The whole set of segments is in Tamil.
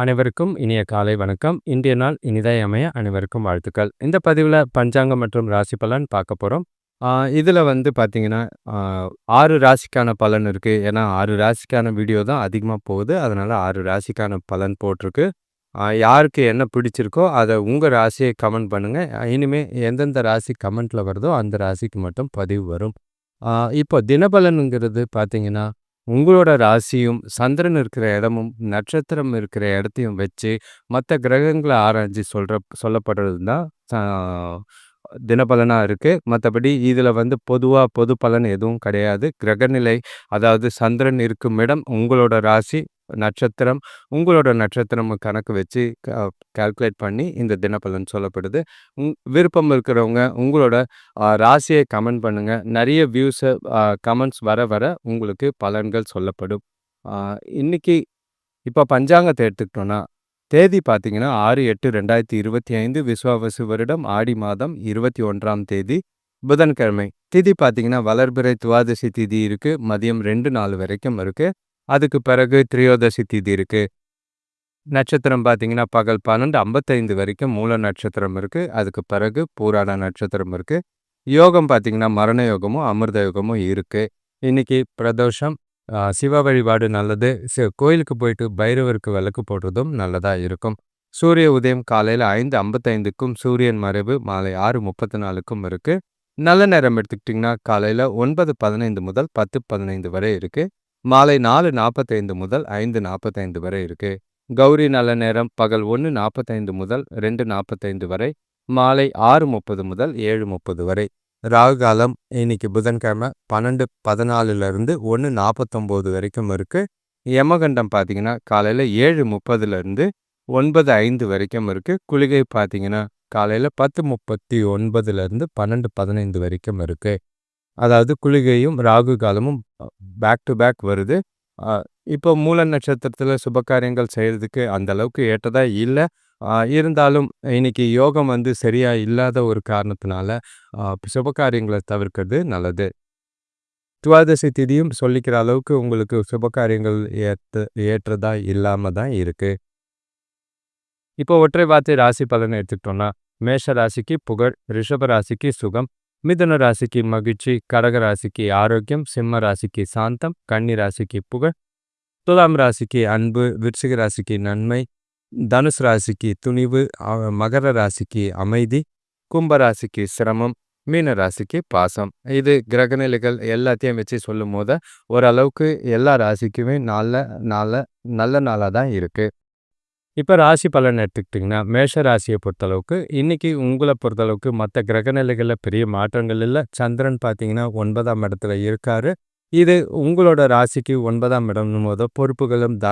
அனைவருக்கும் இனிய காலை வணக்கம். இன்றைய நாள் இனிதாய் அமைய அனைவருக்கும் வாழ்த்துக்கள். இந்த பதிவில் பஞ்சாங்கம் மற்றும் ராசி பலன் பார்க்க போகிறோம் இதில் வந்து பார்த்தீங்கன்னா ஆறு ராசிக்கான பலன் இருக்குது ஏன்னா ஆறு ராசிக்கான வீடியோ தான் அதிகமாக போகுது. அதனால் ஆறு ராசிக்கான பலன் போட்டிருக்கு. யாருக்கு என்ன பிடிச்சிருக்கோ அதை உங்கள் ராசியை கமெண்ட் பண்ணுங்கள் இனிமேல் எந்தெந்த ராசி கமெண்ட்டில் வருதோ அந்த ராசிக்கு மட்டும் பதிவு வரும். இப்போ தினபலனுங்கிறது பார்த்தீங்கன்னா உங்களோட ராசியும் சந்திரன் இருக்கிற இடமும் நட்சத்திரம் இருக்கிற இடத்தையும் வச்சு மற்ற கிரகங்களை ஆராய்ச்சி சொல்கிற சொல்லப்படுறது தான் தினபலனாக இருக்குது மற்றபடி இதில் வந்து பொதுவாக பொது பலன் எதுவும் கிடையாது. கிரகநிலை அதாவது சந்திரன் இருக்கும் இடம் உங்களோட ராசி நட்சத்திரம் உங்களோட நட்சத்திரம் கணக்கு வச்சு கால்குலேட் பண்ணி இந்த தினப்பலன் சொல்லப்படுது. உங் விருப்பம் இருக்கிறவங்க உங்களோட ராசியை கமெண்ட் பண்ணுங்கள் நிறைய வியூஸை கமெண்ட்ஸ் வர வர உங்களுக்கு பலன்கள் சொல்லப்படும். இன்னைக்கு இப்போ பஞ்சாங்கத்தை எடுத்துக்கிட்டோன்னா தேதி பார்த்தீங்கன்னா ஆறு எட்டு ரெண்டாயிரத்தி இருபத்தி ஐந்து விஸ்வாவசு வருடம் ஆடி மாதம் இருபத்தி ஒன்றாம் தேதி புதன்கிழமை. திதி பார்த்தீங்கன்னா வளர்பிறை துவாதசி திதி இருக்குது மதியம் ரெண்டு நாள் வரைக்கும் இருக்குது அதுக்கு பிறகு திரியோதசி திதி இருக்கு. நட்சத்திரம் பார்த்தீங்கன்னா பகல் பன்னெண்டு ஐம்பத்தைந்து வரைக்கும் மூல நட்சத்திரம் இருக்கு. அதுக்கு பிறகு பூராட நட்சத்திரம் இருக்கு. யோகம் பார்த்தீங்கன்னா மரண யோகமும் அமிர்த யோகமும் இருக்கு. இன்னைக்கு பிரதோஷம் சிவ வழிபாடு நல்லது. கோயிலுக்கு போயிட்டு பைரவருக்கு விளக்கு போடுறதும் நல்லதாக இருக்கும். சூரிய உதயம் காலையில் ஐந்து ஐம்பத்தைந்துக்கும் சூரியன் மறைவு மாலை ஆறு முப்பத்தி நாலுக்கும் இருக்கு. நல்ல நேரம் எடுத்துக்கிட்டிங்கன்னா காலையில் ஒன்பது பதினைந்து முதல் பத்து பதினைந்து வரை இருக்குது மாலை நாலு நாற்பத்தைந்து முதல் ஐந்து நாற்பத்தைந்து வரை இருக்கு. கௌரி நல்ல நேரம் பகல் ஒன்று நாற்பத்தைந்து முதல் ரெண்டு நாற்பத்தைந்து வரை மாலை ஆறு முப்பது முதல் ஏழு முப்பது வரை. ராகு காலம் இன்னைக்கு புதன்கிழமை பன்னெண்டு பதினாலுலேருந்து ஒன்று நாற்பத்தொம்போது வரைக்கும் இருக்குது யமகண்டம் பார்த்தீங்கன்னா காலையில் ஏழு முப்பதுலேருந்து ஒன்பது ஐந்து வரைக்கும் இருக்குது குளிகை பார்த்தீங்கன்னா காலையில் பத்து முப்பத்தி ஒன்பதுலேருந்து பன்னெண்டு பதினைந்து வரைக்கும் இருக்குது அதாவது குளிகையும் ராகு காலமும் பேக் டு பேக் வருது. இப்போ மூல நட்சத்திரத்தில் சுபகாரியங்கள் செய்கிறதுக்கு அந்த அளவுக்கு ஏற்றதா இல்லை. இருந்தாலும் இன்னைக்கு யோகம் வந்து சரியா இல்லாத ஒரு காரணத்தினால சுபகாரியங்களை தவிர்க்கிறது நல்லது. துவாதசி திதியும் சொல்லிக்கிற அளவுக்கு உங்களுக்கு சுபகாரியங்கள் ஏற்ற ஏற்றதா இல்லாம தான் இருக்கு. இப்போ ஒற்றை வார்த்தை ராசி பலனை எடுத்துக்கிட்டோம்னா மேஷ ராசிக்கு புகழ் ரிஷப ராசிக்கு சுகம் மிதுன ராசிக்கு மகிழ்ச்சி கடக ராசிக்கு ஆரோக்கியம் சிம்ம ராசிக்கு சாந்தம் கன்னி ராசிக்கு புகழ். துலாம் ராசிக்கு அன்பு விருச்சிக ராசிக்கு நன்மை தனுஷ் ராசிக்கு துணிவு மகர ராசிக்கு அமைதி கும்ப ராசிக்கு சிரமம் மீன ராசிக்கு பாசம். இது கிரகநிலைகள் எல்லாத்தையும் வச்சு சொல்லும் போது ஓரளவுக்கு எல்லா ராசிக்குமே நல்ல நல்ல நல்ல நாளாக தான் இருக்குது இப்போ ராசி பலன் எடுத்துக்கிட்டிங்கன்னா மேஷ ராசியை பொறுத்தளவுக்கு இன்றைக்கி உங்களை பொறுத்தளவுக்கு மற்ற கிரகநிலைகளில் பெரிய மாற்றங்கள் இல்லை. சந்திரன் பார்த்தீங்கன்னா ஒன்பதாம் இடத்துல இருக்கார். இது உங்களோட ராசிக்கு ஒன்பதாம் இடம் போது பொறுப்புகளும் த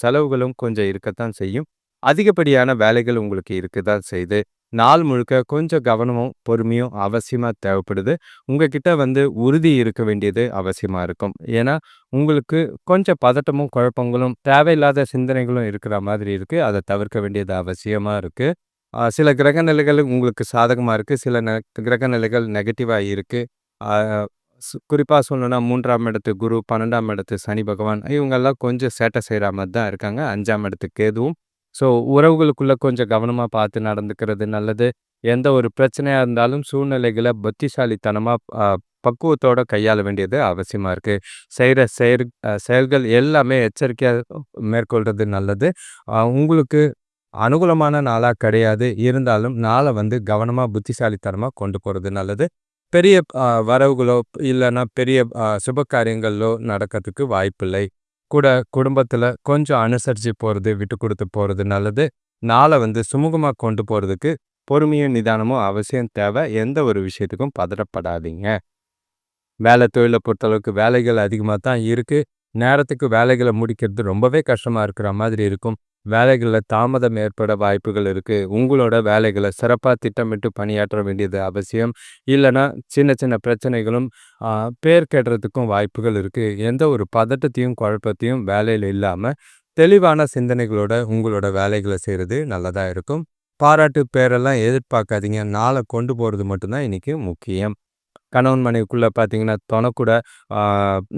செலவுகளும் கொஞ்சம் இருக்கத்தான் செய்யும். அதிகப்படியான வேலைகள் உங்களுக்கு இருக்க தான் செய்யுது நாள் முழுக்க கொஞ்சம் கவனமும் பொறுமையும் அவசியமாக தேவைப்படுது. உங்ககிட்ட வந்து உறுதி இருக்க வேண்டியது அவசியமாக இருக்கும். ஏன்னா உங்களுக்கு கொஞ்சம் பதட்டமும் குழப்பங்களும் தேவையில்லாத சிந்தனைகளும் இருக்கிற மாதிரி இருக்குது அதை தவிர்க்க வேண்டியது அவசியமாக இருக்குது சில கிரக நிலைகள் உங்களுக்கு சாதகமாக இருக்குது சில ந கிரக நிலைகள் நெகட்டிவாக இருக்குது குறிப்பாக சொல்லணும்னா மூன்றாம் இடத்து குரு பன்னெண்டாம் இடத்து சனி பகவான் இவங்கெல்லாம் கொஞ்சம் சேட்டை செய்கிற மாதிரி தான் இருக்காங்க. அஞ்சாம் இடத்துக்கு கேதுவும் ஸோ உறவுகளுக்குள்ளே கொஞ்சம் கவனமாக பார்த்து நடந்துக்கிறது நல்லது. எந்த ஒரு பிரச்சனையாக இருந்தாலும் சூழ்நிலைகளை புத்திசாலித்தனமாக பக்குவத்தோடு கையாள வேண்டியது அவசியமாக இருக்குது செய்கிற செயல் செயல்கள் எல்லாமே எச்சரிக்கையாக மேற்கொள்கிறது நல்லது. உங்களுக்கு அனுகூலமான நாளாக கிடையாது. இருந்தாலும் நாளை வந்து கவனமாக புத்திசாலித்தனமாக கொண்டு போகிறது நல்லது. பெரிய வரவுகளோ இல்லைன்னா பெரிய சுப காரியங்களோ நடக்கிறதுக்கு வாய்ப்பில்லை. கூட குடும்பத்தில் கொஞ்சம் அனுசரித்து போகிறது விட்டு கொடுத்து போகிறது நல்லது. நாளை வந்து சுமூகமாக கொண்டு போகிறதுக்கு பொறுமையும் நிதானமும் அவசியம் தேவை. எந்த ஒரு விஷயத்துக்கும் பதறப்படாதீங்க. வேலை தொழிலை பொறுத்தளவுக்கு வேலைகள் அதிகமாக தான் இருக்குது நேரத்துக்கு வேலைகளை முடிக்கிறது ரொம்பவே கஷ்டமாக இருக்கிற மாதிரி இருக்கும். வேலைகளில் தாமதம் ஏற்பட வாய்ப்புகள் இருக்குது உங்களோட வேலைகளை சிறப்பாக திட்டமிட்டு பணியாற்ற வேண்டியது அவசியம். இல்லைன்னா சின்ன சின்ன பிரச்சனைகளும் பேர் கெடுறதுக்கும் வாய்ப்புகள் இருக்குது எந்த ஒரு பதட்டத்தையும் குழப்பத்தையும் வேலையில் இல்லாமல் தெளிவான சிந்தனைகளோட உங்களோட வேலைகளை செய்கிறது நல்லதாக இருக்கும். பாராட்டு பேரெல்லாம் எதிர்பார்க்காதீங்க. நாளை கொண்டு போகிறது மட்டும்தான் இன்றைக்கி முக்கியம். கணவன் மனைவிக்குள்ள பார்த்தீங்கன்னா, தொணக்கூட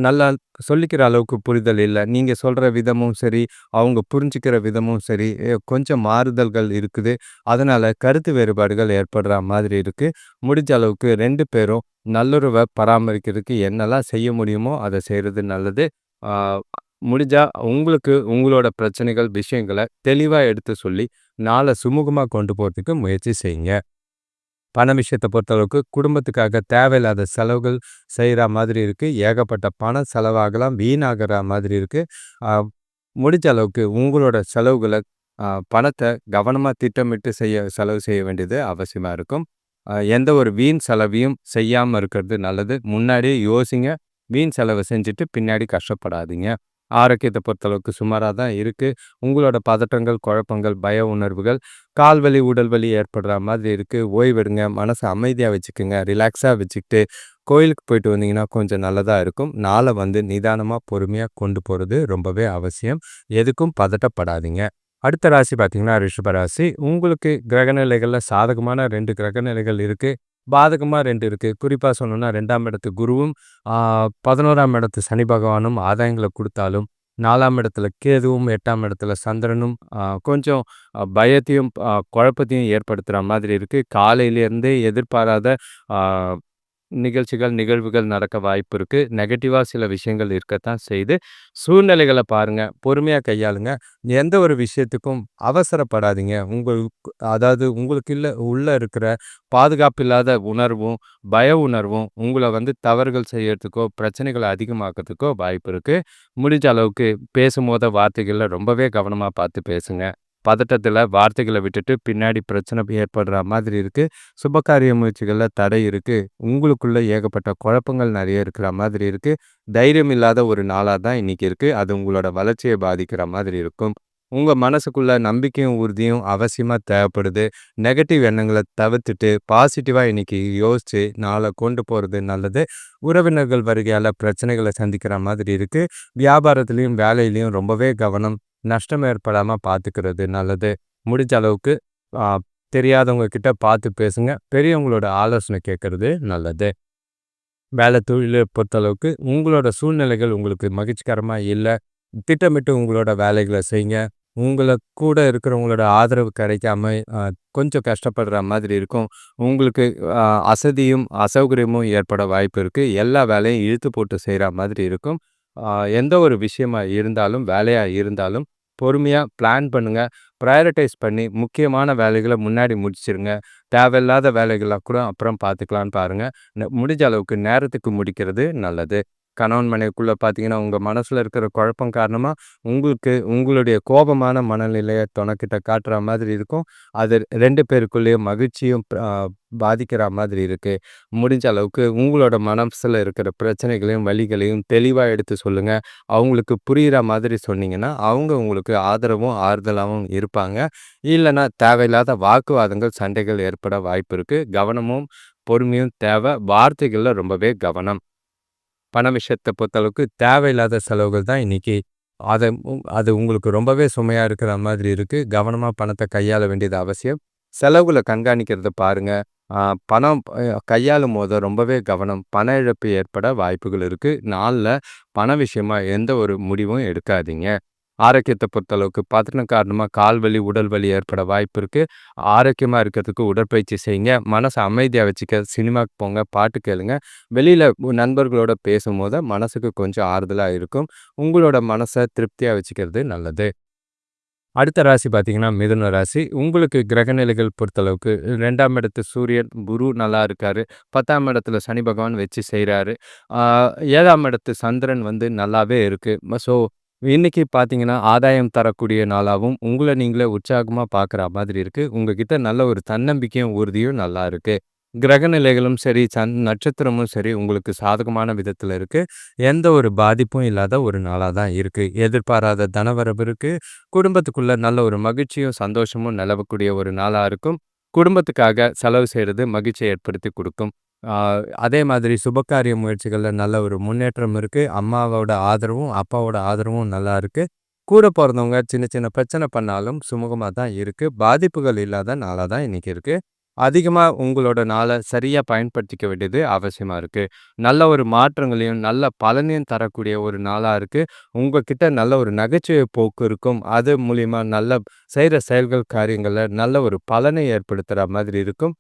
நல்லா சொல்லிக்கிற அளவுக்கு புரிதல் இல்லை நீங்கள் சொல்கிற விதமும் சரி, அவங்க புரிஞ்சுக்கிற விதமும் சரி, கொஞ்சம் மாறுதல்கள் இருக்குது. அதனால் கருத்து வேறுபாடுகள் ஏற்படுறா மாதிரி இருக்குது முடிஞ்ச அளவுக்கு ரெண்டு பேரும் நல்லுறவை பராமரிக்கிறதுக்கு என்னலாம் செய்ய முடியுமோ, அதை செய்கிறது நல்லது. முடிஞ்சால் உங்களுக்கு உங்களோட பிரச்சனைகள், விஷயங்களை தெளிவாக எடுத்து சொல்லி, நாளை சுமூகமாக கொண்டு போகிறதுக்கு முயற்சி செய்யுங்க. பண விஷயத்தை பொறுத்தளவுக்கு குடும்பத்துக்காக தேவையில்லாத செலவுகள் செய்கிற மாதிரி இருக்கு. ஏகப்பட்ட பணம் செலவாகலாம், வீணாகிற மாதிரி இருக்கு. முடிஞ்ச அளவுக்கு உங்களோட செலவுகளை பணத்தை கவனமாக கவனமா திட்டமிட்டு செய்ய செலவு செய்ய வேண்டியது அவசியமா இருக்கும். எந்த ஒரு வீண் செலவையும் செய்யாம இருக்கிறது நல்லது. முன்னாடியே யோசிங்க. வீண் செலவை செஞ்சுட்டு பின்னாடி கஷ்டப்படாதீங்க. ஆரோக்கியத்தை பொறுத்தளவுக்கு சுமாராக தான் இருக்குது உங்களோட பதட்டங்கள், குழப்பங்கள், பய உணர்வுகள், கால் வலி, உடல் வலி ஏற்படுறா மாதிரி இருக்குது ஓய்வெடுங்க. மனசை அமைதியாக வச்சுக்கங்க. ரிலாக்ஸாக வச்சுக்கிட்டு கோயிலுக்கு போயிட்டு வந்தீங்கன்னா கொஞ்சம் நல்லதாக இருக்கும். நாளை வந்து நிதானமாக பொறுமையாக கொண்டு போகிறது ரொம்பவே அவசியம். எதுக்கும் பதட்டப்படாதீங்க. அடுத்த ராசி பார்த்தீங்கன்னா, ரிஷப ராசி. உங்களுக்கு கிரகநிலைகளில் சாதகமான ரெண்டு கிரகநிலைகள் இருக்குது பாதகமாக ரெண்டு இருக்குது குறிப்பாக சொல்லணும்னா ரெண்டாம் இடத்து குருவும், பதினோராம் இடத்து சனி பகவானும் ஆதாயங்களை கொடுத்தாலும் நாலாம் இடத்துல கேதுவும், எட்டாம் இடத்துல சந்திரனும் கொஞ்சம் பயத்தையும், குழப்பத்தையும் ஏற்படுத்துகிற மாதிரி இருக்குது காலையிலேருந்தே எதிர்பாராத நிகழ்ச்சிகள், நிகழ்வுகள் நடக்க வாய்ப்பு இருக்குது நெகட்டிவாக சில விஷயங்கள் இருக்கத்தான் செய்து சூழ்நிலைகளை பாருங்கள் பொறுமையாக கையாளுங்க. எந்த ஒரு விஷயத்துக்கும் அவசரப்படாதீங்க. உங்களுக்கு அதாவது உங்களுக்கு இல்லை உள்ளே இருக்கிற பாதுகாப்பில்லாத உணர்வும், பய உணர்வும் உங்களை வந்து தவறுகள் செய்யறதுக்கோ, பிரச்சனைகளை அதிகமாக்குறதுக்கோ வாய்ப்பு இருக்குது முடிஞ்ச அளவுக்கு பேசும்போத வார்த்தைகளில் ரொம்பவே கவனமாக பார்த்து பேசுங்க. பதட்டத்தில் வார்த்தைகளை விட்டுட்டு பின்னாடி பிரச்சனை ஏற்படுறா மாதிரி இருக்குது சுபகாரிய முயற்சிகளில் தடை இருக்குது உங்களுக்குள்ளே ஏகப்பட்ட குழப்பங்கள் நிறைய இருக்கிற மாதிரி இருக்குது தைரியம் இல்லாத ஒரு நாளாக தான் இன்னைக்கு இருக்குது அது உங்களோட வளர்ச்சியை பாதிக்கிற மாதிரி இருக்கும். உங்கள் மனசுக்குள்ள நம்பிக்கையும், உறுதியும் அவசியமாக தேவைப்படுது. நெகட்டிவ் எண்ணங்களை தவிர்த்துட்டு, பாசிட்டிவாக இன்றைக்கி யோசித்து நாளை கொண்டு போகிறது நல்லது. உறவினர்கள் வருகையால் பிரச்சனைகளை சந்திக்கிற மாதிரி இருக்குது வியாபாரத்துலேயும் வேலையிலையும் ரொம்பவே கவனம். நஷ்டம் ஏற்படாமல் பார்த்துக்கிறது நல்லது. முடிஞ்ச அளவுக்கு தெரியாதவங்க கிட்ட பார்த்து பேசுங்க. பெரியவங்களோட ஆலோசனை கேட்கறது நல்லது. வேலை, தொழிலை பொறுத்தளவுக்கு உங்களோட சூழ்நிலைகள் உங்களுக்கு மகிழ்ச்சிகரமாக இல்லை திட்டமிட்டு உங்களோட வேலைகளை செய்யுங்க. உங்களை கூட இருக்கிறவங்களோட ஆதரவு கிடைக்காம கொஞ்சம் கஷ்டப்படுற மாதிரி இருக்கும். உங்களுக்கு அசதியும், அசௌகரியமும் ஏற்பட வாய்ப்பு இருக்குது எல்லா வேலையும் இழுத்து போட்டு செய்கிற மாதிரி இருக்கும். எந்த ஒரு விஷயமாக இருந்தாலும், வேலையாக இருந்தாலும் பொறுமையாக பிளான் பண்ணுங்கள் ப்ரையாரிட்டைஸ் பண்ணி முக்கியமான வேலைகளை முன்னாடி முடிச்சிருங்க. தேவையில்லாத வேலைகளாக கூட அப்புறம் பார்த்துக்கலான்னு பாருங்கள் ந முடிஞ்ச அளவுக்கு நேரத்துக்கு முடிக்கிறது நல்லது. கணவன் மனைவிக்குள்ளே பார்த்தீங்கன்னா, உங்கள் மனசில் இருக்கிற குழப்பம் காரணமாக உங்களுக்கு உங்களுடைய கோபமான மனநிலையை தொணக்கிட்ட காட்டுற மாதிரி இருக்கும். அது ரெண்டு பேருக்குள்ளேயும் மகிழ்ச்சியும் பாதிக்கிற மாதிரி இருக்குது முடிஞ்ச அளவுக்கு உங்களோட மனசில் இருக்கிற பிரச்சனைகளையும், வலிகளையும் தெளிவாக எடுத்து சொல்லுங்கள் அவங்களுக்கு புரியிற மாதிரி சொன்னீங்கன்னா, அவங்க உங்களுக்கு ஆதரவும், ஆறுதலாகவும் இருப்பாங்க. இல்லைன்னா தேவையில்லாத வாக்குவாதங்கள், சண்டைகள் ஏற்பட வாய்ப்பு இருக்குது கவனமும், பொறுமையும் தேவை. வார்த்தைகளில் ரொம்பவே கவனம். பண விஷயத்தை பொறுத்தளவுக்கு தேவையில்லாத செலவுகள் தான் இன்றைக்கி அதை அது உங்களுக்கு ரொம்பவே சுமையாக இருக்கிற மாதிரி இருக்குது கவனமாக பணத்தை கையாள வேண்டியது அவசியம். செலவுகளை கண்காணிக்கிறத பாருங்கள் பணம் கையாளும் போது ரொம்பவே கவனம். பண இழப்பு ஏற்பட வாய்ப்புகள் இருக்குது நாளில் பண விஷயமாக எந்த ஒரு முடிவும் எடுக்காதீங்க. ஆரோக்கியத்தை பொறுத்தளவுக்கு பதட்டம் காரணமாக கால் வலி, உடல் வலி ஏற்பட வாய்ப்பு இருக்குது ஆரோக்கியமாக இருக்கிறதுக்கு உடற்பயிற்சி செய்யுங்க. மனசை அமைதியாக வச்சுக்க சினிமாக்கு போங்க, பாட்டு கேளுங்க. வெளியில் நண்பர்களோட பேசும்போது மனசுக்கு கொஞ்சம் ஆறுதலாக இருக்கும். உங்களோட மனசை திருப்தியாக வச்சுக்கிறது நல்லது. அடுத்த ராசி பார்த்தீங்கன்னா, மிதுன ராசி. உங்களுக்கு கிரகநிலைகள் பொறுத்தளவுக்கு ரெண்டாம் இடத்து சூரியன், குரு நல்லா இருக்காரு. 10ஆம் இடத்துல சனி பகவான் வச்சு செய்கிறாரு ஏழாம் இடத்து சந்திரன் வந்து நல்லாவே இருக்குது ஸோ இன்னைக்கு பார்த்தீங்கன்னா, ஆதாயம் தரக்கூடிய நாளாவும், உங்கள நீங்களே உற்சாகமா பார்க்குற மாதிரி இருக்கு. உங்ககிட்ட நல்ல ஒரு தன்னம்பிக்கையும், உறுதியும் நல்லா இருக்கு. கிரகநிலைகளும் சரி, சன் நட்சத்திரமும் சரி உங்களுக்கு சாதகமான விதத்தில் இருக்கு. எந்த ஒரு பாதிப்பும் இல்லாத ஒரு நாளா தான் இருக்கு. எதிர்பாராத தனவரவு இருக்குது குடும்பத்துக்குள்ள நல்ல ஒரு மகிழ்ச்சியும், சந்தோஷமும் நிலவக்கூடிய ஒரு நாளா இருக்கும். குடும்பத்துக்காக செலவு செய்றது மகிழ்ச்சியை ஏற்படுத்தி கொடுக்கும் அதே மாதிரி சுபகாரிய முயற்சிகளில் நல்ல ஒரு முன்னேற்றம் இருக்குது அம்மாவோட ஆதரவும், அப்பாவோட ஆதரவும் நல்லா இருக்குது கூட பிறந்தவங்க சின்ன சின்ன பிரச்சனை பண்ணாலும் சுமூகமாக தான் இருக்குது பாதிப்புகள் இல்லாத நாளாக தான் இன்றைக்கி இருக்குது அதிகமாக உங்களோட நாளை சரியாக பயன்படுத்திக்க வேண்டியது அவசியமாக இருக்குது நல்ல ஒரு மாற்றங்களையும், நல்ல பலனையும் தரக்கூடிய ஒரு நாளாக இருக்குது உங்ககிட்ட நல்ல ஒரு நகைச்சுவை போக்கு இருக்கும். அது மூலிமா நல்ல செய்கிற செயல்கள், காரியங்களில் நல்ல ஒரு பலனை ஏற்படுத்துகிற மாதிரி இருக்கும்.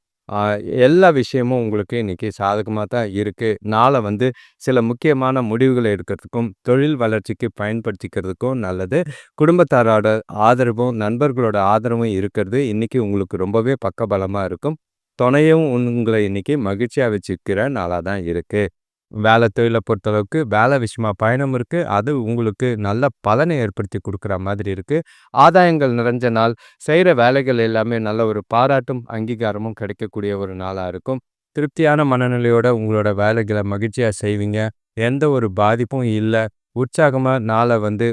எல்லா விஷயமும் உங்களுக்கு இன்னைக்கு சாதகமாக தான் இருக்குது நாளை வந்து சில முக்கியமான முடிவுகளை எடுக்கிறதுக்கும், தொழில் வளர்ச்சிக்கு பயன்படுத்திக்கிறதுக்கும் நல்லது. குடும்பத்தாரோட ஆதரவும், நண்பர்களோட ஆதரவும் இருக்கிறது இன்றைக்கி உங்களுக்கு ரொம்பவே பக்கபலமாக இருக்கும். துணையும் உங்களை இன்னைக்கு மகிழ்ச்சியாக வச்சுக்கிற நாளாக தான் இருக்குது வேலை தொழிலை பொறுத்தளவுக்கு வேலை விஷயமா பயணம் இருக்குது அது உங்களுக்கு நல்ல பலனை ஏற்படுத்தி கொடுக்குற மாதிரி இருக்குது ஆதாயங்கள் நிறைஞ்ச நாள். செய்கிற வேலைகள் எல்லாமே நல்ல ஒரு பாராட்டும், அங்கீகாரமும் கிடைக்கக்கூடிய ஒரு நாளாக இருக்கும். திருப்தியான மனநிலையோட உங்களோட வேலைகளை மகிழ்ச்சியாக செய்வீங்க. எந்த ஒரு பாதிப்பும் இல்லை உற்சாகமாக நாளை வந்து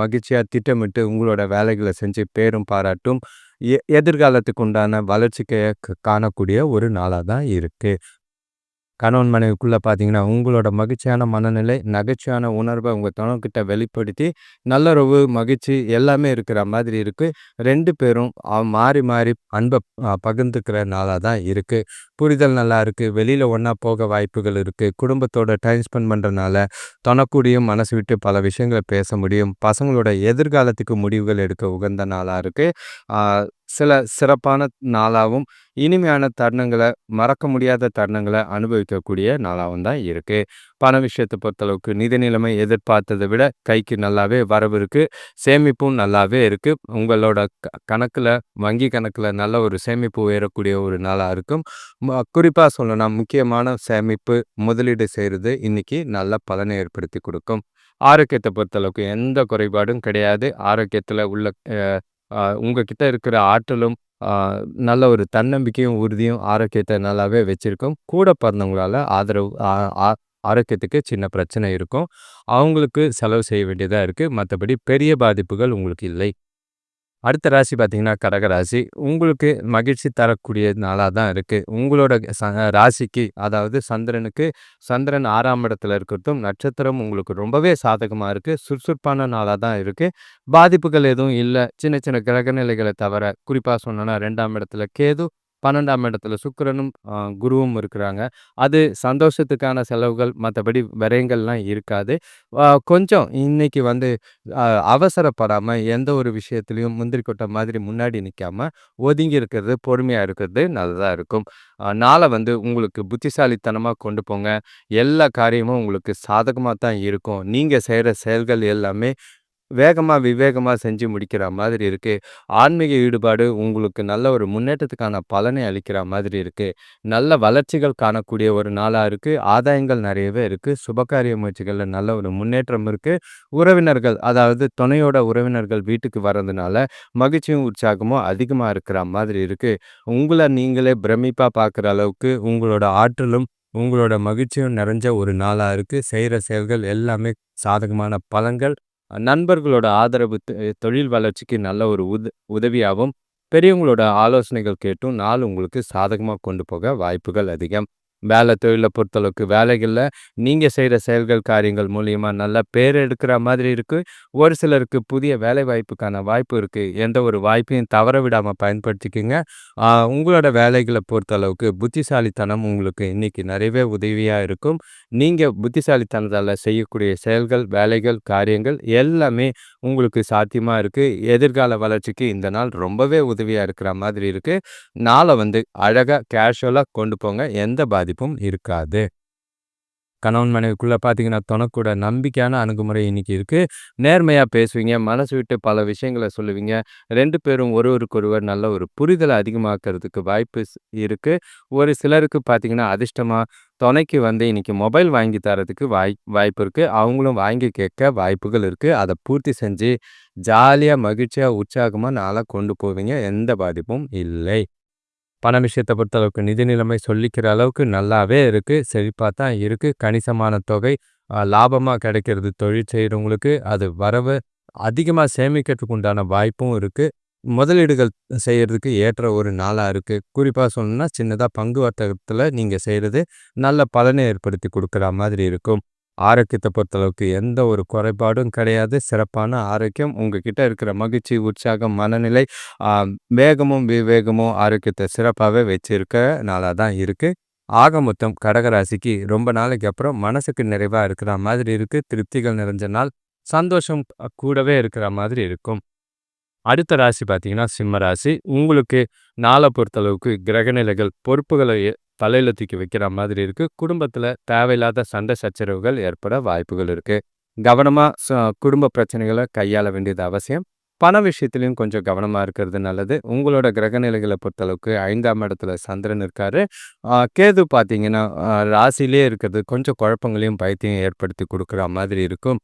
மகிழ்ச்சியாக திட்டமிட்டு உங்களோட வேலைகளை செஞ்சு பேரும் பாராட்டும், எ எதிர்காலத்துக்கு உண்டான வளர்ச்சிக்கு க காணக்கூடிய ஒரு நாளாக தான் இருக்குது கணவன் மனைவிக்குள்ளே பார்த்தீங்கன்னா, உங்களோட மகிழ்ச்சியான மனநிலை, நகைச்சுவையான உணர்வை உங்கள் துணைக்கிட்ட வெளிப்படுத்தி, நல்லுறவு, மகிழ்ச்சி எல்லாமே இருக்கிற மாதிரி இருக்குது ரெண்டு பேரும் மாறி மாறி அன்பை பகிர்ந்துக்கிற நாளாக தான் இருக்குது புரிதல் நல்லா இருக்குது வெளியில் ஒன்றா போக வாய்ப்புகள் இருக்குது குடும்பத்தோட டைம் ஸ்பெண்ட் பண்ணுறனால தொணக்கூடியும் மனசு விட்டு பல விஷயங்கள பேச முடியும். பசங்களோட எதிர்காலத்துக்கு முடிவுகள் எடுக்க உகந்த நாளாக இருக்குது சில சிறப்பான நாளாகவும் இனிமையான தருணங்களை மறக்க முடியாத தருணங்களை அனுபவிக்கக்கூடிய நாளாகவும் தான் இருக்குது பண விஷயத்தை பொறுத்தளவுக்கு நிதி நிலைமை எதிர்பார்த்ததை விட கைக்கு நல்லாவே வரவு இருக்குது சேமிப்பும் நல்லாவே இருக்குது உங்களோட க வங்கி கணக்கில் நல்ல ஒரு சேமிப்பு உயரக்கூடிய ஒரு நாளாக இருக்கும். குறிப்பாக சொல்லணும்னா, முக்கியமான சேமிப்பு, முதலீடு செய்கிறது இன்னைக்கு நல்ல பலனை ஏற்படுத்தி கொடுக்கும் ஆரோக்கியத்தை பொறுத்தளவுக்கு எந்த குறைபாடும் கிடையாது. ஆரோக்கியத்தில் உள்ள உங்ககிட்ட இருக்கிற ஆற்றலும், நல்ல ஒரு தன்னம்பிக்கையும், உறுதியும் ஆரோக்கியத்தை நல்லாவே வச்சுருக்கும் கூட பிறந்தவங்களால ஆதரவு ஆ ஆரோக்கியத்துக்கு சின்ன பிரச்சனை இருக்கும். அவங்களுக்கு செலவு செய்ய வேண்டியதாக இருக்குது மற்றபடி பெரிய பாதிப்புகள் உங்களுக்கு இல்லை. அடுத்த ராசி பார்த்தீங்கன்னா, கடகராசி உங்களுக்கு மகிழ்ச்சி தரக்கூடிய நாளாக தான் இருக்குது உங்களோட ச ராசிக்கு அதாவது சந்திரனுக்கு சந்திரன் ஆறாம் இடத்துல இருக்கிறதும், நட்சத்திரம் உங்களுக்கு ரொம்பவே சாதகமாக இருக்குது சுறுசுறுப்பான நாளாக தான் இருக்குது பாதிப்புகள் எதுவும் இல்லை. சின்ன சின்ன கிரகநிலைகளை தவிர. குறிப்பாக சொன்னோன்னா ரெண்டாம் இடத்துல கேது, 12ஆம் இடத்துல சுக்கரனும் குருவும் இருக்கிறாங்க. அது சந்தோஷத்துக்கான செலவுகள், மற்றபடி விரயங்கள்லாம் இருக்காது. கொஞ்சம் இன்னைக்கு வந்து அவசரப்படாமல் எந்த ஒரு விஷயத்துலையும் முந்திரி கொட்டை மாதிரி முன்னாடி நிற்காமல் ஒதுங்கி இருக்கிறது, பொறுமையாக இருக்கிறது நல்லதாக இருக்கும். நாளை வந்து உங்களுக்கு புத்திசாலித்தனமாக கொண்டு போங்க. எல்லா காரியமும் உங்களுக்கு சாதகமாக தான் இருக்கும். நீங்கள் செய்கிற செயல்கள் எல்லாமே வேகமாக விவேகமாக செஞ்சு முடிக்கிற மாதிரி இருக்குது ஆன்மீக ஈடுபாடு உங்களுக்கு நல்ல ஒரு முன்னேற்றத்துக்கான பலனை அளிக்கிற மாதிரி இருக்குது நல்ல வளர்ச்சிகள் காணக்கூடிய ஒரு நாளாக இருக்குது ஆதாயங்கள் நிறையவே இருக்குது சுபகாரிய முயற்சிகளில் நல்ல ஒரு முன்னேற்றம் இருக்குது உறவினர்கள் அதாவது துணையோட உறவினர்கள் வீட்டுக்கு வர்றதுனால, மகிழ்ச்சியும், உற்சாகமும் அதிகமாக இருக்கிற மாதிரி இருக்குது உங்களை நீங்களே பிரமிப்பாக பார்க்குற அளவுக்கு உங்களோட ஆற்றலும், உங்களோட மகிழ்ச்சியும் நிறைஞ்ச ஒரு நாளாக இருக்குது செய்கிற செயல்கள் எல்லாமே சாதகமான பலன்கள். நண்பர்களோட ஆதரவு தொழில் வளர்ச்சிக்கு நல்ல ஒரு உத உதவியாவும், பெரியவங்களோட ஆலோசனைகள் கேட்டும் நாள் உங்களுக்கு சாதகமா கொண்டு போக வாய்ப்புகள் அதிகம். வேலை தொழிலை பொறுத்தளவுக்கு வேலைகளில் நீங்கள் செய்கிற செயல்கள், காரியங்கள் மூலியமாக நல்ல பேர் எடுக்கிற மாதிரி இருக்குது ஒரு சிலருக்கு புதிய வேலைவாய்ப்புக்கான வாய்ப்பு இருக்குது எந்த ஒரு வாய்ப்பையும் தவற விடாமல் பயன்படுத்திக்கங்க. உங்களோட வேலைகளை பொறுத்தளவுக்கு புத்திசாலித்தனம் உங்களுக்கு இன்றைக்கி நிறையவே உதவியாக இருக்கும். நீங்கள் புத்திசாலித்தனத்தால் செய்யக்கூடிய செயல்கள், வேலைகள், காரியங்கள் எல்லாமே உங்களுக்கு சாத்தியமாக இருக்குது எதிர்கால வளர்ச்சிக்கு இந்த நாள் ரொம்பவே உதவியாக இருக்கிற மாதிரி இருக்குது நாளை வந்து அழகாக கேஷுவலாக கொண்டு போங்க. எந்த பாதிப்பும் இருக்காது. கணவன் மனைவிக்குள்ள பார்த்தீங்கன்னா, தொனக்கூட நம்பிக்கையான அணுகுமுறை இன்னைக்கு இருக்கு. நேர்மையா பேசுவீங்க. மனசு விட்டு பல விஷயங்கள சொல்லுவீங்க. ரெண்டு பேரும் ஒருவருக்கொருவர் நல்ல ஒரு புரிதலை அதிகமாக்குறதுக்கு வாய்ப்பு இருக்குது இருக்கு. ஒரு சிலருக்கு பார்த்தீங்கன்னா, அதிர்ஷ்டமா துணைக்கு வந்து இன்னைக்கு மொபைல் வாங்கி தர்றதுக்கு வாய் வாய்ப்பு இருக்கு. அவங்களும் வாங்கி கேட்க வாய்ப்புகள் இருக்கு. அதை பூர்த்தி செஞ்சு ஜாலியா, மகிழ்ச்சியா, உற்சாகமா நாளாக கொண்டு போவீங்க. எந்த பாதிப்பும் இல்லை. பண பொறுத்த பொறுத்தளவுக்கு நிதி நிலைமை சொல்லிக்கிற அளவுக்கு நல்லாவே இருக்குது செழிப்பாக தான் இருக்குது கணிசமான தொகை லாபமாக கிடைக்கிறது. தொழில் செய்கிறவங்களுக்கு அது வரவு அதிகமாக சேமிக்கிறதுக்கு உண்டான வாய்ப்பும் இருக்குது முதலீடுகள் செய்கிறதுக்கு ஏற்ற ஒரு நாளாக இருக்குது குறிப்பாக சொல்லணும்னா, சின்னதாக பங்கு வர்த்தகத்தில் நீங்கள் செய்கிறது நல்ல பலனை ஏற்படுத்தி கொடுக்குறா மாதிரி இருக்கும். ஆரோக்கியத்தை பொறுத்தளவுக்கு எந்த ஒரு குறைபாடும் கிடையாது. சிறப்பான ஆரோக்கியம். உங்ககிட்ட இருக்கிற மகிழ்ச்சி, உற்சாகம், மனநிலை, வேகமும், விவேகமும் ஆரோக்கியத்தை சிறப்பாவே வச்சிருக்க நாளா தான் இருக்கு. ஆக மொத்தம் கடக ராசிக்கு ரொம்ப நாளைக்கு அப்புறம் மனசுக்கு நிறைவா இருக்கிற மாதிரி இருக்கு. திருப்திகள் நிறைஞ்ச நாள். சந்தோஷம் கூடவே இருக்கிற மாதிரி இருக்கும். அடுத்த ராசி பார்த்தீங்கன்னா, சிம்ம ராசி. உங்களுக்கு நாள பொறுத்தளவுக்கு கிரகநிலைகள் பொறுப்புகளை தலையில் தூக்கி வைக்கிற மாதிரி இருக்குது குடும்பத்தில் தேவையில்லாத சண்டை சச்சரவுகள் ஏற்பட வாய்ப்புகள் இருக்குது கவனமாக ச குடும்ப பிரச்சனைகளை கையாள வேண்டியது அவசியம். பண விஷயத்துலையும் கொஞ்சம் கவனமாக இருக்கிறது நல்லது. உங்களோட கிரகநிலைகள பொறுத்தளவுக்கு ஐந்தாம் இடத்துல சந்திரன் இருக்கார் கேது பார்த்தீங்கன்னா, ராசிலே இருக்கிறது கொஞ்சம் குழப்பங்களையும், பயத்தையும் ஏற்படுத்தி கொடுக்குற மாதிரி இருக்கும்.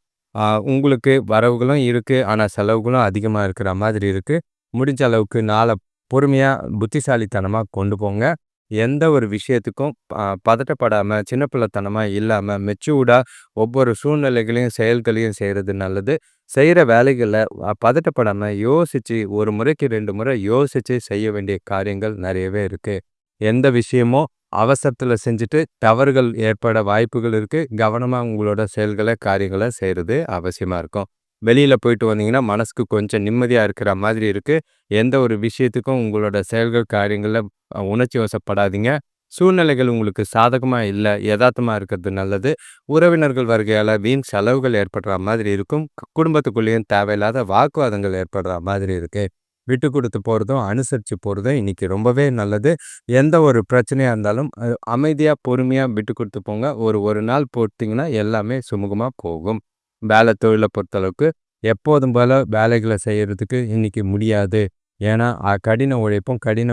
உங்களுக்கு வரவுகளும் இருக்குது ஆனால் செலவுகளும் அதிகமாக இருக்கிற மாதிரி இருக்குது முடிஞ்ச அளவுக்கு நாளை பொறுமையாக புத்திசாலித்தனமாக கொண்டு போங்க. எந்த ஒரு விஷயத்துக்கும் பதட்டப்படாமல் பதட்டப்படாம, சின்ன பிள்ளைத்தனமாக இல்லாம, மெச்சூர்டா ஒவ்வொரு சூழ்நிலைகளையும், செயல்களையும் செய்கிறது நல்லது. செய்கிற வேலைகளை பதட்டப்படாமல் பதட்டப்படாம யோசிச்சு, ஒரு முறைக்கு ரெண்டு முறை யோசிச்சு செய்ய வேண்டிய காரியங்கள் நிறையவே இருக்கு. எந்த விஷயமோ அவசரத்துல செஞ்சுட்டு தவறுகள் ஏற்பட வாய்ப்புகள் இருக்கு. கவனமா உங்களோட செயல்களை காரியங்கள செய்கிறது அவசியமா இருக்கும். வெளியில் போயிட்டு வந்தீங்கன்னா, மனசுக்கு கொஞ்சம் நிம்மதியாக இருக்கிற மாதிரி இருக்குது எந்த ஒரு விஷயத்துக்கும் உங்களோட செயல்கள், காரியங்களில் உணர்ச்சி வசப்படாதீங்க. சூழ்நிலைகள் உங்களுக்கு சாதகமாக இல்லை யதார்த்தமாக இருக்கிறது நல்லது. உறவினர்கள் வருகையால் வீண் செலவுகள் ஏற்படுற மாதிரி இருக்கும். குடும்பத்துக்குள்ளேயும் தேவையில்லாத வாக்குவாதங்கள் ஏற்படுற மாதிரி இருக்குது விட்டு கொடுத்து போகிறதும் அனுசரித்து போகிறதும் இன்னைக்கு ரொம்பவே நல்லது. எந்த ஒரு பிரச்சனையாக இருந்தாலும் அமைதியாக பொறுமையாக விட்டு கொடுத்து போங்க. ஒரு ஒரு நாள் போட்டிங்கன்னா எல்லாமே சுமூகமாக போகும். வேலை தொழிலை பொறுத்தளவுக்கு எப்போதும் போல் வேலைகளை செய்கிறதுக்கு இன்னைக்கு முடியாது. ஏன்னா, அ கடின உழைப்பும், கடின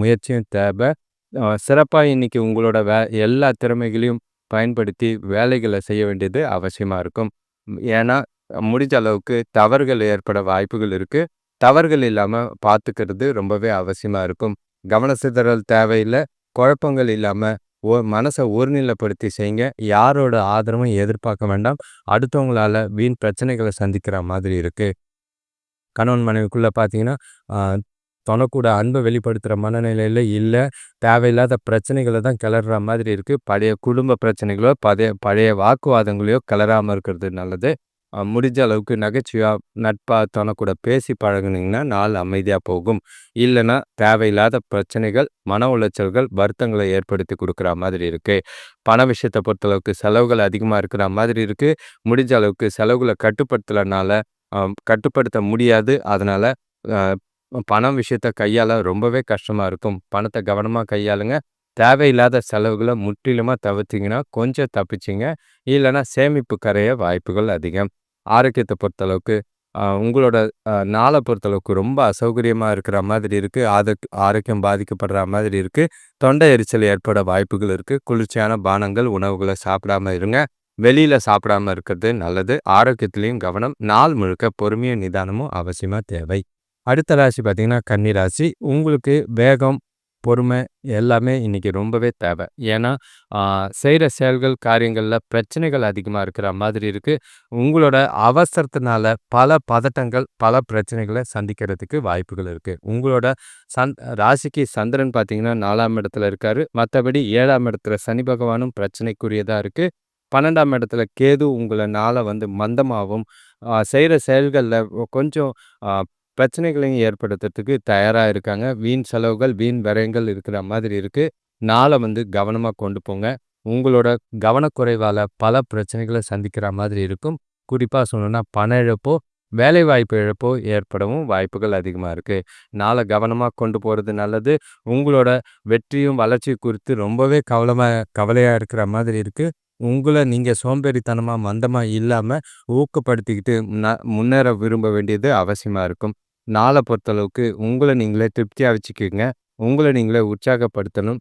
முயற்சியும் தேவை சிறப்பாக இன்றைக்கி உங்களோட வே எல்லா திறமைகளையும் பயன்படுத்தி வேலைகளை செய்ய வேண்டியது அவசியமாக இருக்கும். ஏன்னா, முடிஞ்ச அளவுக்கு தவறுகள் ஏற்பட வாய்ப்புகள் இருக்குது தவறுகள் இல்லாமல் பார்த்துக்கிறது ரொம்பவே அவசியமாக இருக்கும். கவன சிதறல் தேவையில்லை குழப்பங்கள் இல்லாமல் ஓ மனசை ஒருநிலைப்படுத்தி செய்யுங்க. யாரோட ஆதரவும் எதிர்பார்க்க வேண்டாம். அடுத்தவங்களால வீண் பிரச்சனைகளை சந்திக்கிற மாதிரி இருக்குது கணவன் மனைவிக்குள்ளே பார்த்தீங்கன்னா, தனக்கூட அன்பை வெளிப்படுத்துகிற மனநிலையில் இல்லை தேவையில்லாத பிரச்சனைகளை தான் கிளற மாதிரி இருக்குது பழைய குடும்ப பிரச்சனைகளோ, பதைய பழைய வாக்குவாதங்களையோ கிளறாம இருக்கிறது நல்லது. முடிஞ்ச அளவுக்கு நகைச்சுவையாக நட்பா தொணக்கூட பேசி பழகுனீங்கன்னா, நாள் அமைதியாக போகும். இல்லைன்னா தேவையில்லாத பிரச்சனைகள், மன உளைச்சல்கள், வருத்தங்களை ஏற்படுத்தி கொடுக்குற மாதிரி இருக்குது பண விஷயத்தை பொறுத்தளவுக்கு செலவுகள் அதிகமாக இருக்கிற மாதிரி இருக்குது முடிஞ்ச அளவுக்கு செலவுகளை கட்டுப்படுத்தலனால, கட்டுப்படுத்த முடியாது. அதனால் பணம் விஷயத்த கையாள ரொம்பவே கஷ்டமாக இருக்கும். பணத்தை கவனமாக கையாளுங்க. தேவையில்லாத செலவுகளை முற்றிலுமாக தவிர்த்திங்கன்னா கொஞ்சம் தப்பிச்சிங்க இல்லைன்னா சேமிப்பு கரைய வாய்ப்புகள் அதிகம். ஆரோக்கியத்தை பொறுத்தளவுக்கு உங்களோட நாளை பொறுத்தளவுக்கு ரொம்ப அசௌகரியமா இருக்கிற மாதிரி இருக்கு. ஆதக் ஆரோக்கியம் பாதிக்கப்படுற மாதிரி இருக்கு. தொண்டை எரிச்சல் ஏற்பட வாய்ப்புகள் இருக்கு. குளிர்ச்சியான பானங்கள், உணவுகளை சாப்பிடாம இருங்க. வெளியில சாப்பிடாம இருக்கிறது நல்லது. ஆரோக்கியத்துலேயும் கவனம். நாள் முழுக்க பொறுமையும், நிதானமும் அவசியமா தேவை. அடுத்த ராசி பார்த்திங்கன்னா கன்னி ராசி. உங்களுக்கு வேகம், பொறுமை எல்லாமே இன்றைக்கி ரொம்பவே தேவை. ஏன்னா, செய்கிற செயல்கள், காரியங்களில் பிரச்சனைகள் அதிகமாக இருக்கிற மாதிரி இருக்குது உங்களோட அவசரத்தினால பல பதட்டங்கள், பல பிரச்சனைகளை சந்திக்கிறதுக்கு வாய்ப்புகள் இருக்குது உங்களோட சந் ராசிக்கு சந்திரன் பார்த்தீங்கன்னா, நாலாம் இடத்துல இருக்காரு. மற்றபடி ஏழாம் இடத்துல சனி பகவானும் பிரச்சனைக்குரியதாக இருக்குது பன்னெண்டாம் இடத்துல கேது உங்களை நாளை வந்து மந்தமாகவும் செய்கிற செயல்களில் கொஞ்சம் பிரச்சனைகளையும் ஏற்படுத்துறதுக்கு தயாராக இருக்காங்க. வீண் செலவுகள், வீண் விரயங்கள் இருக்கிற மாதிரி இருக்குது நாளை வந்து கவனமாக கொண்டு போங்க. உங்களோட கவனக்குறைவால் பல பிரச்சனைகளை சந்திக்கிற மாதிரி இருக்கும். குறிப்பாக சொல்லணும்னா, பண இழப்போ, வேலைவாய்ப்பு இழப்போ ஏற்படவும் வாய்ப்புகள் அதிகமாக இருக்குது நாளை கவனமாக கொண்டு போகிறது நல்லது. உங்களோட வெற்றியும், வளர்ச்சியும் குறித்து ரொம்பவே கவலமாக கவலையாக இருக்கிற மாதிரி இருக்குது உங்களை நீங்கள் சோம்பேறித்தனமாக மந்தமாக இல்லாமல் ஊக்கப்படுத்திக்கிட்டு முன்னேற விரும்ப வேண்டியது அவசியமாக இருக்கும். நாளை பொறுத்தளவுக்கு உங்களை நீங்களே திருப்தியாக வச்சுக்கோங்க உங்களை நீங்களே உற்சாகப்படுத்தணும்.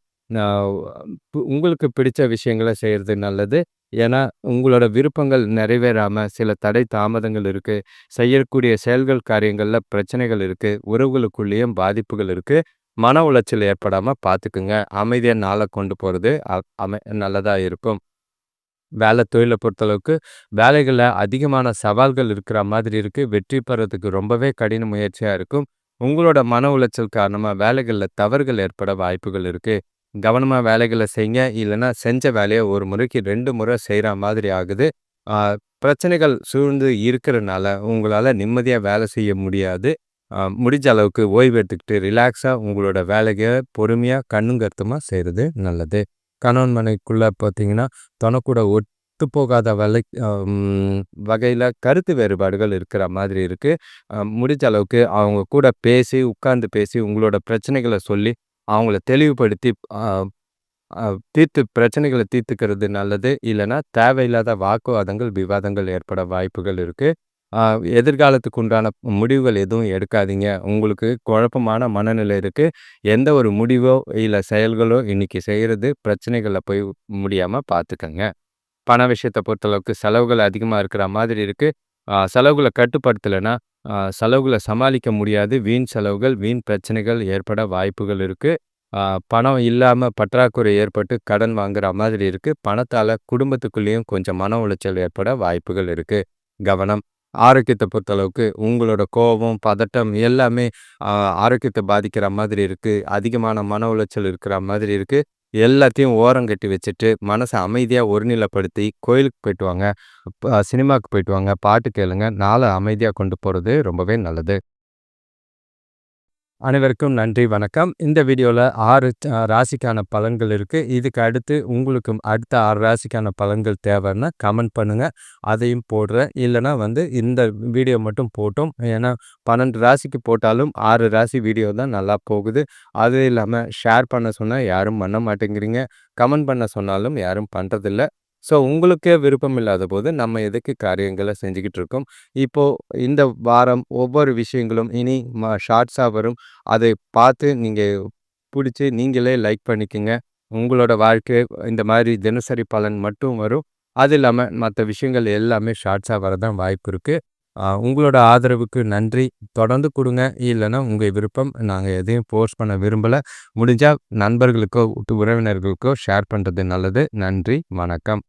உங்களுக்கு பிடிச்ச விஷயங்களை செய்கிறது நல்லது. ஏன்னா, உங்களோட விருப்பங்கள் நிறைவேறாமல் சில தடை, தாமதங்கள் இருக்குது செய்யக்கூடிய செயல்கள், காரியங்களில் பிரச்சனைகள் இருக்குது உறவுகளுக்குள்ளேயும் பாதிப்புகள் இருக்குது மன உளைச்சல் ஏற்படாமல் பார்த்துக்குங்க. அமைதியாக நாளை கொண்டு போகிறது அமை நல்லதாக இருக்கும். வேலை தொழிலை பொறுத்தளவுக்கு, வேலைகளில் அதிகமான சவால்கள் இருக்கிற மாதிரி இருக்குது வெற்றி பெறதுக்கு ரொம்பவே கடின முயற்சியாக இருக்கும். உங்களோட மன உளைச்சல் காரணமாக வேலைகளில் தவறுகள் ஏற்பட வாய்ப்புகள் இருக்குது கவனமாக வேலைகளை செய்யுங்க. இல்லைன்னா செஞ்ச வேலையை ஒரு முறைக்கு ரெண்டு முறை செய்கிற மாதிரி ஆகுது. பிரச்சனைகள் சூழ்ந்து இருக்கிறனால, உங்களால் நிம்மதியாக வேலை செய்ய முடியாது. முடிஞ்ச அளவுக்கு ஓய்வு எடுத்துக்கிட்டு ரிலாக்ஸாக உங்களோட வேலையை பொறுமையாக கண்ணும் கருத்துமா செய்கிறது நல்லது. கணவன் மனைவிக்குள்ள பார்த்தீங்கன்னா, தனக்கூட ஒத்து போகாத வலை வகையில் கருத்து வேறுபாடுகள் இருக்கிற மாதிரி இருக்குது முடிஞ்ச அளவுக்கு அவங்க கூட பேசி, உட்கார்ந்து பேசி உங்களோட பிரச்சனைகளை சொல்லி, அவங்கள தெளிவுபடுத்தி தீர்த்து பிரச்சனைகளை தீர்த்துக்கிறது நல்லது. இல்லைன்னா தேவையில்லாத வாக்குவாதங்கள், விவாதங்கள் ஏற்பட வாய்ப்புகள் இருக்குது எதிர்காலத்துக்கு உண்டான முடிவுகள் எதுவும் எடுக்காதீங்க. உங்களுக்கு குழப்பமான மனநிலை இருக்குது எந்த ஒரு முடிவோ, இல்லை செயல்களோ இன்றைக்கி செய்கிறது பிரச்சனைகளை போய் முடியாமல் பார்த்துக்கங்க. பண விஷயத்தை பொறுத்தளவுக்கு செலவுகள் அதிகமாக இருக்கிற மாதிரி இருக்குது செலவுகளை கட்டுப்படுத்தலைன்னா செலவுகளை சமாளிக்க முடியாது. வீண் செலவுகள், வீண் பிரச்சனைகள் ஏற்பட வாய்ப்புகள் இருக்குது பணம் இல்லாமல் பற்றாக்குறை ஏற்பட்டு கடன் வாங்குற மாதிரி இருக்குது பணத்தால் குடும்பத்துக்குள்ளேயும் கொஞ்சம் மன உளைச்சல் ஏற்பட வாய்ப்புகள் இருக்குது கவனம். ஆரோக்கியத்தை பொறுத்தளவுக்கு உங்களோட கோபம், பதட்டம் எல்லாமே ஆரோக்கியத்தை பாதிக்கிற மாதிரி இருக்குது அதிகமான மன உளைச்சல் இருக்கிற மாதிரி இருக்குது எல்லாத்தையும் ஓரங்கட்டி வச்சுட்டு, மனசை அமைதியாக ஒருநிலைப்படுத்தி கோயிலுக்கு போயிட்டு வாங்க. சினிமாவுக்கு போயிட்டு வாங்க. பாட்டு கேளுங்க. நாளை அமைதியாக கொண்டு போகிறது ரொம்பவே நல்லது. அனைவருக்கும் நன்றி, வணக்கம். இந்த வீடியோவில் ஆறு ராசிக்கான பலன்கள் இருக்குது இதுக்கு அடுத்து உங்களுக்கும் அடுத்த ஆறு ராசிக்கான பலன்கள் தேவைன்னா கமெண்ட் பண்ணுங்கள் அதையும் போடுறேன். இல்லைனா வந்து இந்த வீடியோ மட்டும் போட்டோம் ஏன்னா 12 ராசிக்கு போட்டாலும் ஆறு ராசி வீடியோ தான் நல்லா போகுது. அது இல்லாமல் ஷேர் பண்ண சொன்னால் யாரும் பண்ண மாட்டேங்கிறீங்க. கமெண்ட் பண்ண சொன்னாலும் யாரும் பண்ணுறதில்ல ஸோ உங்களுக்கே விருப்பம் இல்லாத போது நம்ம எதுக்கு காரியங்களை செஞ்சுக்கிட்டு இருக்கோம். இப்போது இந்த வாரம் ஒவ்வொரு விஷயங்களும் இனி ம ஷார்ட்ஸாக வரும். அதை பார்த்து நீங்கள் பிடிச்சி நீங்களே லைக் பண்ணிக்கோங்க உங்களோட வாழ்க்கை இந்த மாதிரி தினசரி பலன் மட்டும் வரும். அது இல்லாமல் மற்ற விஷயங்கள் எல்லாமே ஷார்ட்ஸாக வரதான் வாய்ப்பு இருக்குது உங்களோட ஆதரவுக்கு நன்றி. தொடர்ந்து கொடுங்க இல்லைன்னா உங்கள் விருப்பம். நாங்கள் எதையும் போஸ்ட் பண்ண விரும்பலை முடிஞ்சால் நண்பர்களுக்கோ, உறவினர்களுக்கோ ஷேர் பண்ணுறது நல்லது. நன்றி, வணக்கம்.